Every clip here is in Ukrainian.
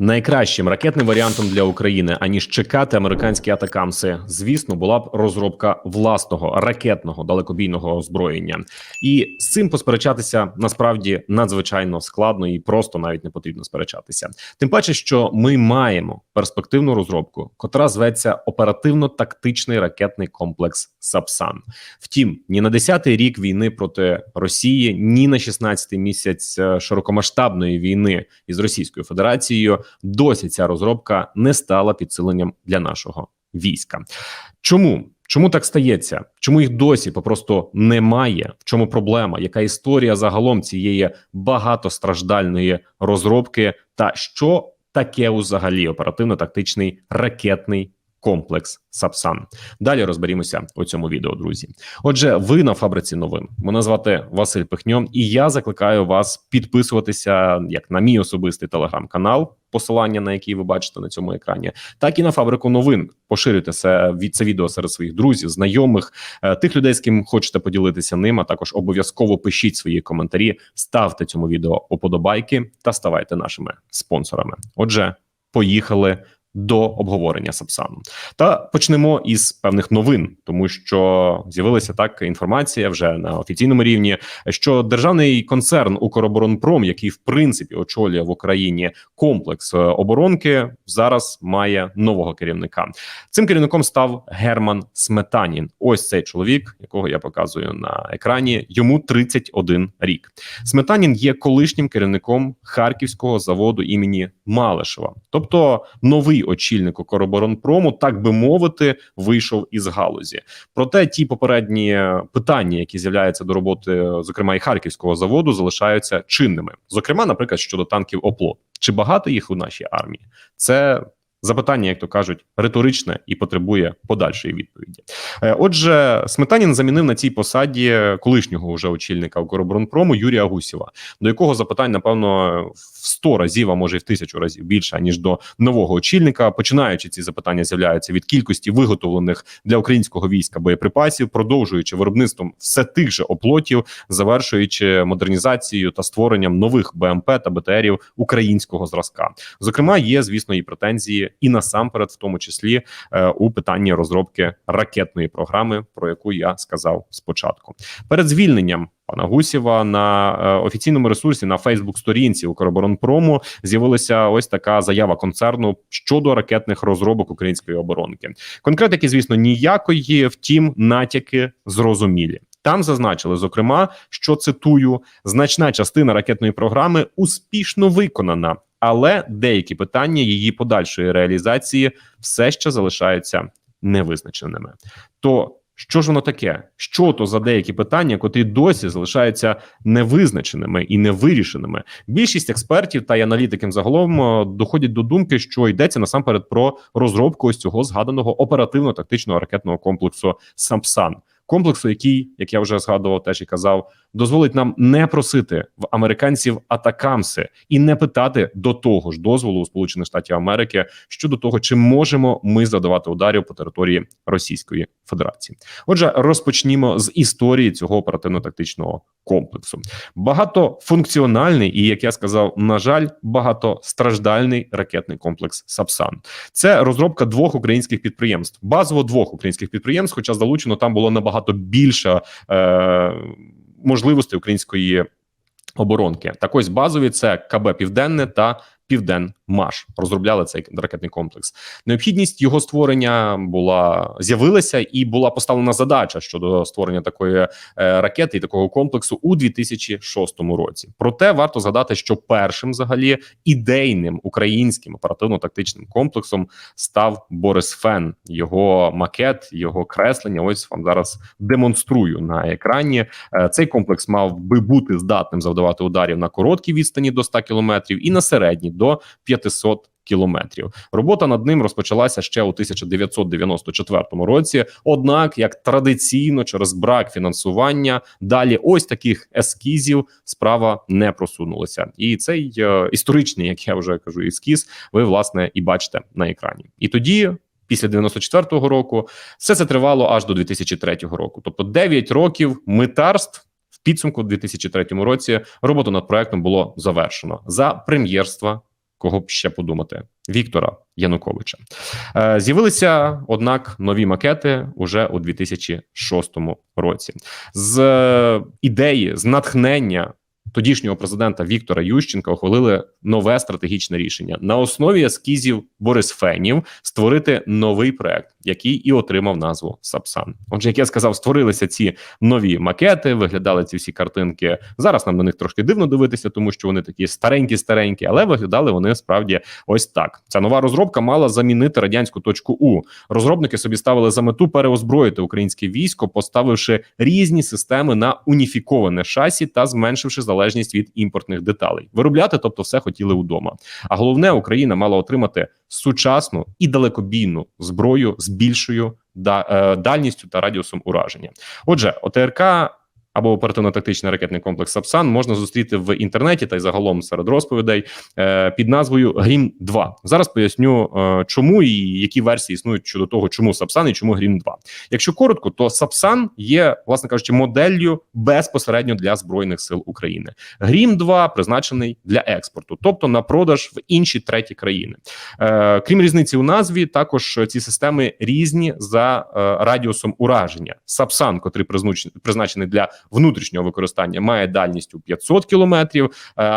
Найкращим ракетним варіантом для України, аніж чекати американські атакамси, звісно, була б розробка власного ракетного далекобійного озброєння, і з цим посперечатися насправді надзвичайно складно і просто навіть не потрібно сперечатися. Тим паче, що ми маємо перспективну розробку, котра зветься оперативно-тактичний ракетний комплекс Сапсан. Втім, ні на 10-й рік війни проти Росії, ні на 16-й місяць е, широкомасштабної війни із Російською Федерацією досі ця розробка не стала підсиленням для нашого війська. Чому? Чому так стається? Чому їх досі попросту немає? В чому проблема? Яка історія загалом цієї багатостраждальної розробки? Та що таке взагалі оперативно-тактичний ракетний комплекс Сапсан? Далі розберімося у цьому відео, друзі. Отже, ви на фабриці новин. Мене звати Василь Пихньон, і я закликаю вас підписуватися як на мій особистий телеграм-канал, посилання на який ви бачите на цьому екрані, так і на фабрику новин. Поширюйте це це відео серед своїх друзів, знайомих, е, тих людей, з ким хочете поділитися ним. А також обов'язково пишіть свої коментарі, ставте цьому відео уподобайки та ставайте нашими спонсорами. Отже, поїхали до обговорення Сапсану. Та почнемо із певних новин, тому що з'явилася так інформація вже на офіційному рівні, що державний концерн Укроборонпром, який в принципі очолює в Україні комплекс е, оборонки, зараз має нового керівника. Цим керівником став Герман Сметанін. Ось цей чоловік, якого я показую на екрані. Йому 31 рік. Сметанін є колишнім керівником харківського заводу імені Малишева, тобто новий очільник Укроборонпрому, так би мовити, вийшов із галузі. Проте ті попередні питання, які з'являються до роботи, зокрема і харківського заводу, залишаються чинними. Зокрема, наприклад, щодо танків ОПЛО. Чи багато їх у нашій армії? Це Запитання, як то кажуть, риторичне і потребує подальшої відповіді. Е, отже, Сметанін замінив на цій посаді колишнього вже очільника Укроборонпрому Юрія Гусєва, до якого запитань, напевно, в 100 разів, а може й в тисячу разів більше ніж до нового очільника. Починаючи ці запитання, з'являються від кількості виготовлених для українського війська боєприпасів, продовжуючи виробництвом все тих же оплотів, завершуючи модернізацією та створенням нових БМП та БТРів українського зразка. Зокрема, є звісно і претензії і насамперед, в тому числі е, у питанні розробки ракетної програми, про яку я сказав спочатку. Перед звільненням пана Гусєва на е, офіційному ресурсі на Фейсбук-сторінці Укроборонпрому з'явилася ось така заява концерну щодо ракетних розробок української оборонки. Конкретики, звісно, ніякої, втім, натяки зрозумілі. Там зазначили зокрема, що цитую: значна частина ракетної програми успішно виконана, але деякі питання її подальшої реалізації все ще залишаються невизначеними. То що ж воно таке? Що то за деякі питання, котрі досі залишаються невизначеними і невирішеними? Більшість експертів та й аналітиків загалом е, доходять до думки, що йдеться насамперед про розробку ось цього згаданого оперативно-тактичного ракетного комплексу «Сампсан» комплексу, який, як я вже згадував, теж і казав, дозволить нам не просити в американців атакамси і не питати до того ж дозволу у Сполучених Штатів Америки щодо того, чи можемо ми задавати ударів по території Російської Федерації. Отже, розпочнімо з історії цього оперативно-тактичного комплексу. Багатофункціональний і, як я сказав, на жаль, багатостраждальний ракетний комплекс Сапсан. Це розробка двох українських підприємств, базово двох українських підприємств, хоча залучено там було набагато більше е, можливостей української оборонки. Так ось базові це КБ Південне та Південмаш розробляли цей ракетний комплекс. Необхідність його створення була з'явилася і була поставлена задача щодо створення такої е, ракети і такого комплексу у 2006 році. Проте варто згадати, що першим взагалі ідейним українським оперативно-тактичним комплексом став Борис Фен. Його макет, його креслення. Ось вам зараз демонструю на екрані. Е, цей комплекс мав би бути здатним завдавати ударів на короткій відстані до 100 кілометрів і на середній до 500 Кілометрів робота над ним розпочалася ще у 1994 році. Однак, як традиційно, через брак фінансування, далі ось таких ескізів справа не просунулася, і цей е, історичний, як я вже кажу, ескіз, ви власне і бачите на екрані. І тоді. Після 94-го року все це тривало аж до 2003 року. Тобто 9 років митарств в підсумку, в 2003 році роботу над проектом було завершено за прем'єрства кого б ще подумати, Віктора Януковича. Е, З'явилися однак нові макети уже у 2006 році. З е, ідеї, з натхнення тодішнього президента Віктора Ющенка ухвалили нове стратегічне рішення на основі ескізів Борис Фенів створити новий проект, який і отримав назву Сапсан. Отже, як я сказав, створилися ці нові макети, виглядали ці всі картинки. Зараз нам на них трошки дивно дивитися, тому що вони такі старенькі-старенькі, але виглядали вони справді ось так. Ця нова розробка мала замінити радянську точку У. Розробники собі ставили за мету переозброїти українське військо, поставивши різні системи на уніфіковане шасі та зменшивши залежність від імпортних деталей. Виробляти, тобто, все хотіли удома. А головне, Україна мала отримати сучасну і далекобійну зброю з більшою е, дальністю та радіусом ураження. Отже, ОТРК або оперативно-тактичний ракетний комплекс Сапсан можна зустріти в інтернеті та й загалом серед розповідей е, під назвою Грім 2 Зараз поясню, е, чому і які версії існують щодо того, чому Сапсан і чому Грім 2 Якщо коротко, то Сапсан є, власне кажучи, моделлю безпосередньо для збройних сил України. Грім 2 призначений для експорту, тобто на продаж в інші треті країни. Е, крім різниці у назві, також ці системи різні за радіусом ураження. Сапсан, котрий призначений для внутрішнього використання, має дальність у 500 кілометрів. Е,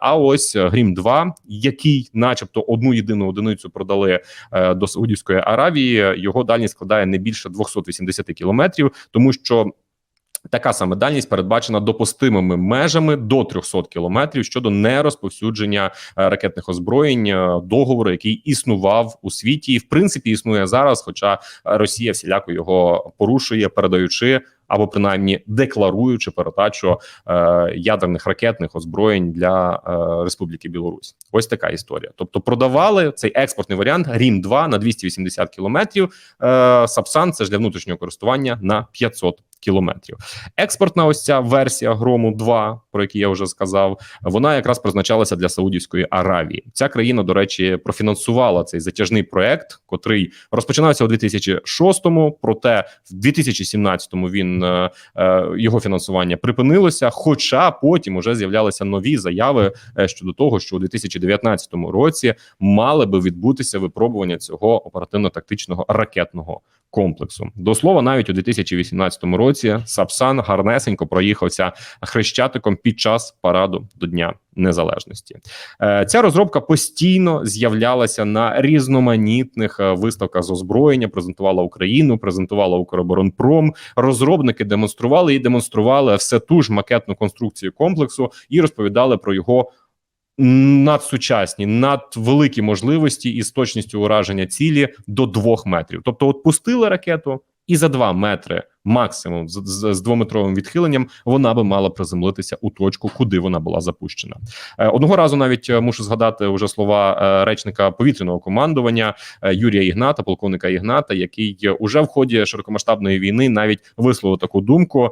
а ось Грім 2 який, начебто, одну єдину одиницю продали е, до Саудівської Аравії, його дальність складає не більше 280 кілометрів, тому що. Така саме дальність передбачена допустимими межами до 300 кілометрів щодо нерозповсюдження е, ракетних озброєнь е, договору, який існував у світі, і в принципі існує зараз. Хоча Росія всіляко його порушує, передаючи або принаймні декларуючи передачу е, ядерних ракетних озброєнь для е, Республіки Білорусь. Ось така історія. Тобто продавали цей експортний варіант Рім 2 на 280 кілометрів. Е, Сапсан це ж для внутрішнього користування на 500 кілометрів. Експортна ось ця версія грому 2 про який я вже сказав, вона якраз призначалася для Саудівської Аравії. Ця країна, до речі, профінансувала цей затяжний проект, котрий розпочинався у 2006-му, Проте в 2017-му він е, е, його фінансування припинилося. Хоча потім уже з'являлися нові заяви е, щодо того, що у 2019 році мали би відбутися випробування цього оперативно-тактичного ракетного комплексу. До слова, навіть у 2018 році Сапсан гарнесенько проїхався хрещатиком під час параду до Дня Незалежності. Е, Ця розробка постійно з'являлася на різноманітних е, виставках з озброєння, презентувала Україну, презентувала Укроборонпром. Розробники демонстрували і демонстрували все ту ж макетну конструкцію комплексу і розповідали про його надсучасні, надвеликі можливості із точністю ураження цілі до двох метрів. Тобто, от пустили ракету, і за два метри максимум з, з, з двометровим відхиленням вона би мала приземлитися у точку, куди вона була запущена. Е, одного разу навіть е, мушу згадати вже слова е, речника повітряного командування Юрія Ігната, полковника Ігната, який уже в ході широкомасштабної війни навіть висловив таку думку,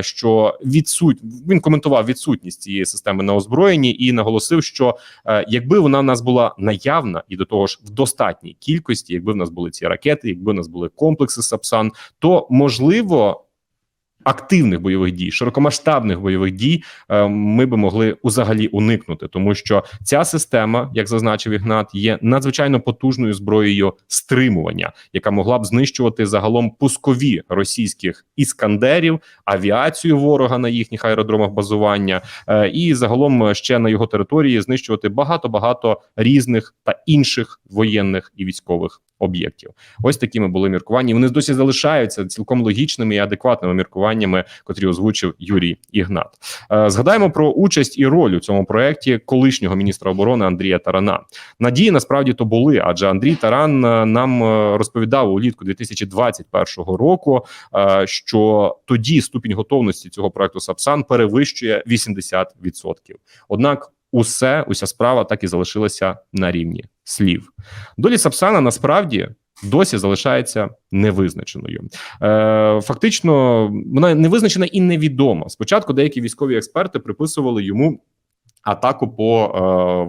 що відсуть він коментував відсутність цієї системи на озброєнні і наголосив, що якби вона в нас була наявна і до того ж в достатній кількості, якби в нас були ці ракети, якби в нас були комплекси Сапсан, то можливо активних бойових дій, широкомасштабних бойових дій е, ми би могли взагалі уникнути, тому що ця система, як зазначив Ігнат, є надзвичайно потужною зброєю стримування, яка могла б знищувати загалом пускові російських іскандерів, авіацію ворога на їхніх аеродромах базування, е, і загалом ще на його території знищувати багато багато різних та інших воєнних і військових об'єктів. Ось такими були міркування. Вони досі залишаються цілком логічними і адекватними міркуваннями, котрі озвучив Юрій Ігнат. Е, Згадаємо про участь і роль у цьому проєкті колишнього міністра оборони Андрія Тарана. Надії насправді то були, адже Андрій Таран е, нам е, розповідав улітку 2021 року, що тоді ступінь готовності цього проекту Сапсан перевищує 80%. Однак усе, уся справа так і залишилася на рівні слів. Долі Сапсана насправді досі залишається невизначеною. Е, Фактично, вона не визначена і невідома. Спочатку деякі військові експерти приписували йому. Атаку по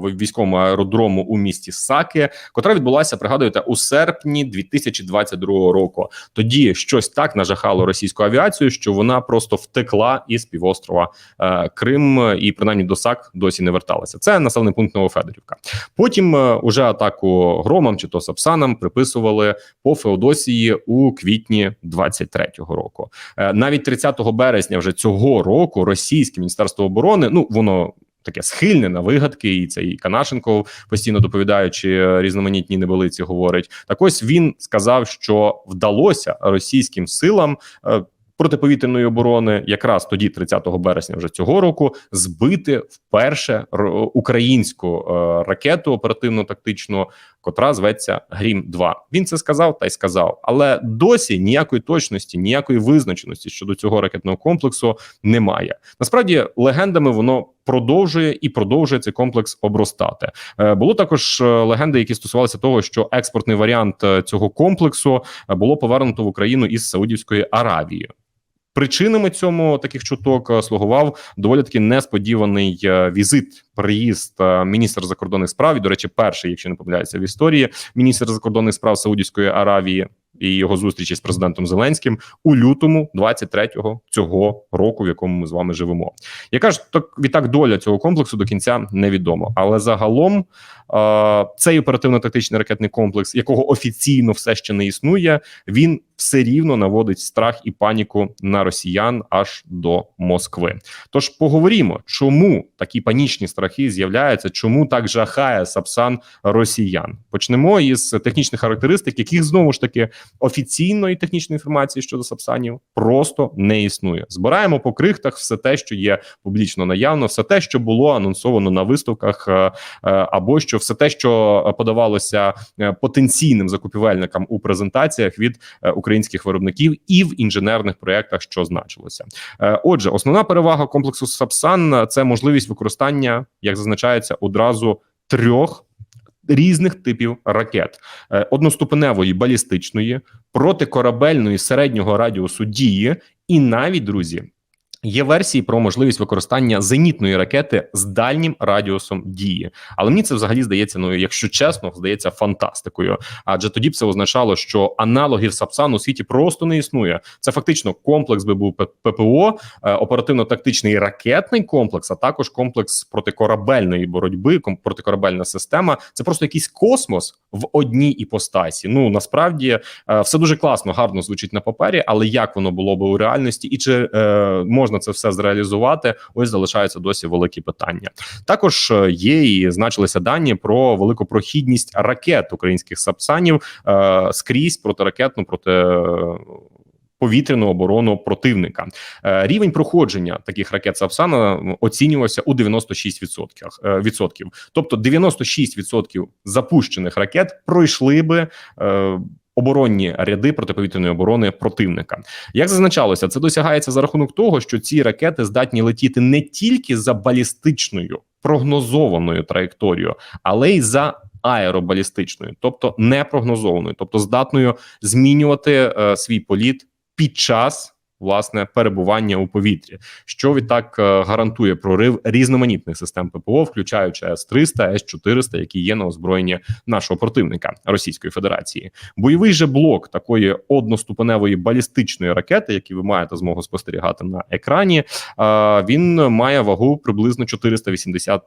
е, військовому аеродрому у місті Саки, котра відбулася, пригадуєте, у серпні 2022 року. Тоді щось так нажахало російську авіацію, що вона просто втекла із півострова е, Крим і принаймні до САК досі не верталася. Це населений пункт Новофедорівка. Потім е, уже атаку громам чи то Сапсанам приписували по Феодосії у квітні 23-го року. Е, навіть 30 березня вже цього року російське міністерство оборони, ну воно таке схильне на вигадки, і це і Канашенко постійно доповідаючи різноманітні небелиці, говорить. Так ось він сказав, що вдалося російським силам. Е, протиповітряної оборони, якраз тоді, 30 березня, вже цього року, збити вперше українську е, ракету оперативно-тактичну, котра зветься Грім 2 Він це сказав та й сказав, але досі ніякої точності, ніякої визначеності щодо цього ракетного комплексу немає. Насправді легендами воно продовжує і продовжує цей комплекс обростати. Е, було також е, легенди, які стосувалися того, що експортний варіант е, цього комплексу було повернуто в Україну із Саудівської Аравії. Причинами цьому таких чуток слугував доволі таки несподіваний візит. Приїзд міністра закордонних справ і, до речі, перший, якщо не помиляється в історії, міністр закордонних справ Саудівської Аравії і його зустрічі з президентом Зеленським у лютому 23-го цього року, в якому ми з вами живемо. Яка ж так відтак доля цього комплексу до кінця невідомо, але загалом цей оперативно-тактичний ракетний комплекс, якого офіційно все ще не існує, він все рівно наводить страх і паніку на росіян аж до Москви. Тож поговоримо, чому такі панічні страхи з'являються, чому так жахає Сапсан росіян. Почнемо із технічних характеристик, яких знову ж таки офіційної технічної інформації щодо Сапсанів просто не існує. Збираємо по крихтах все те, що є публічно наявно, все те, що було анонсовано на виставках, е, е, або що все те, що подавалося е, потенційним закупівельникам у презентаціях від українських виробників і в інженерних проєктах, що значилося. Отже, основна перевага комплексу Сапсан це можливість використання, як зазначається, одразу трьох різних типів ракет: е, одноступеневої балістичної, протикорабельної середнього радіусу дії, і навіть друзі Є версії про можливість використання зенітної ракети з дальнім радіусом дії, але мені це взагалі здається, ну якщо чесно, здається фантастикою. Адже тоді б це означало, що аналогів Сапсан у світі просто не існує. Це фактично комплекс би був ППО, е, оперативно-тактичний ракетний комплекс, а також комплекс протикорабельної боротьби, протикорабельна система. Це просто якийсь космос в одній іпостасі. Ну насправді е, все дуже класно, гарно звучить на папері, але як воно було би у реальності, і чи е, можна це все зреалізувати. Ось залишаються досі великі питання. Також е, є і значилися дані про велику прохідність ракет українських сапсанів е, скрізь протиракетну проти. Повітряну оборону противника е, рівень проходження таких ракет Сапсана оцінювався у 96%. відсотків. Тобто 96% запущених ракет пройшли би оборонні ряди протиповітряної оборони противника. Як зазначалося, це досягається за рахунок того, що ці ракети здатні летіти не тільки за балістичною прогнозованою траєкторією, але й за аеробалістичною, тобто непрогнозованою, тобто здатною змінювати е, свій політ під час власне перебування у повітрі, що відтак е, гарантує прорив різноманітних систем ППО, включаючи С-300, С-400, які є на озброєнні нашого противника Російської Федерації. Бойовий же блок такої одноступеневої балістичної ракети, які ви маєте змогу спостерігати на екрані, він має вагу приблизно 480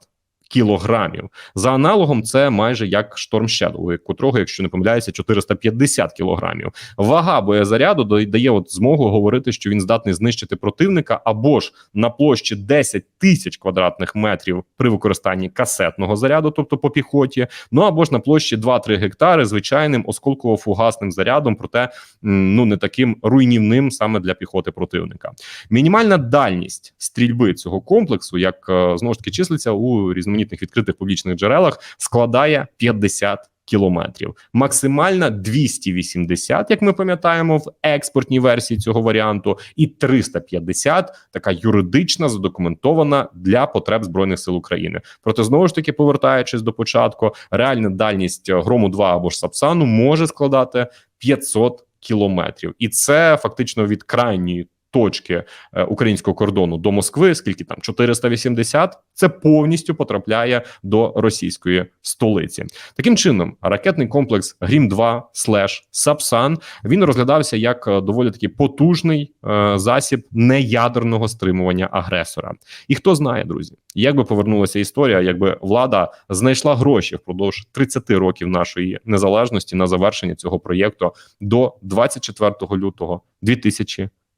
кілограмів. За аналогом, це майже як Storm Shadow, котрого, якщо не помиляюся, 450 кілограмів. Вага боєзаряду дає от змогу говорити, що він здатний знищити противника або ж на площі 10 тисяч квадратних метрів при використанні касетного заряду, тобто по піхоті, ну або ж на площі 2-3 гектари звичайним осколково-фугасним зарядом, проте ну не таким руйнівним саме для піхоти противника. Мінімальна дальність стрільби цього комплексу, як е, знову ж таки числиться у різноманітних різноманітних відкритих публічних джерелах складає 50 Кілометрів максимальна 280, як ми пам'ятаємо, в експортній версії цього варіанту, і 350 така юридична задокументована для потреб збройних сил України. Проте знову ж таки, повертаючись до початку, реальна дальність грому 2 або ж Сапсану може складати 500 кілометрів, і це фактично від крайньої точки е, українського кордону до Москви, скільки там 480, це повністю потрапляє до російської столиці. Таким чином, ракетний комплекс Грім 2 слеш Сапсан він розглядався як е, доволі таки потужний е, засіб неядерного стримування агресора. І хто знає, друзі, як би повернулася історія, якби влада знайшла гроші впродовж 30 років нашої незалежності на завершення цього проєкту до 24 лютого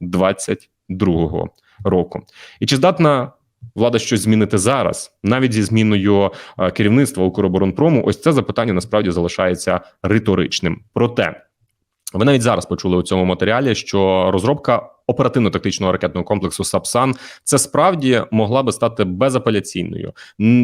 2022 року. І чи здатна влада щось змінити зараз, навіть зі зміною е, керівництва Укроборонпрому? Ось це запитання насправді залишається риторичним. Проте ви навіть зараз почули у цьому матеріалі, що розробка оперативно-тактичного ракетного комплексу Сапсан це справді могла би стати безапеляційною,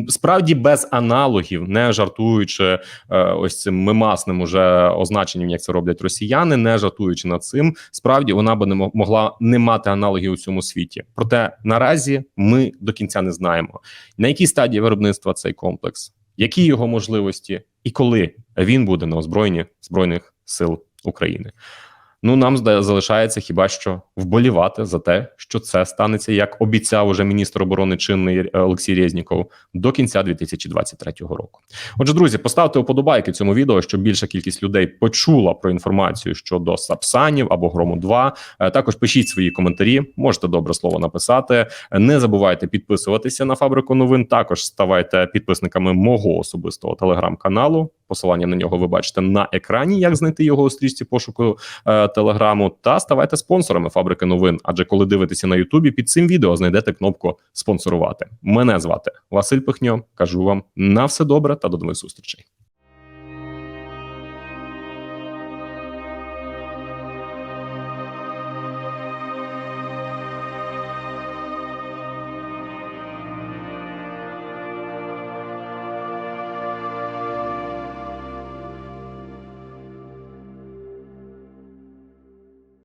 справді без аналогів, не жартуючи е, ось цим мимасним уже означенням, як це роблять росіяни, не жартуючи над цим, справді вона би не могла не мати аналогів у цьому світі. Проте наразі ми до кінця не знаємо на якій стадії виробництва цей комплекс, які його можливості, і коли він буде на озброєнні збройних сил України. Ну нам залишається хіба що вболівати за те, що це станеться, як обіцяв уже міністр оборони чинний е, Олексій Резніков до кінця 2023 року. Отже, друзі, поставте вподобайки цьому відео, щоб більша кількість людей почула про інформацію щодо Сапсанів або Грому 2 Е, Також пишіть свої коментарі, можете добре слово написати. Не забувайте підписуватися на фабрику новин. Також ставайте підписниками мого особистого телеграм-каналу. Посилання на нього ви бачите на екрані. Як знайти його у стрічці пошуку е, телеграму, та ставайте спонсорами фабрики новин. Адже коли дивитеся на Ютубі, під цим відео знайдете кнопку спонсорувати. Мене звати Василь Пихньо. Кажу вам на все добре та до нових зустрічей.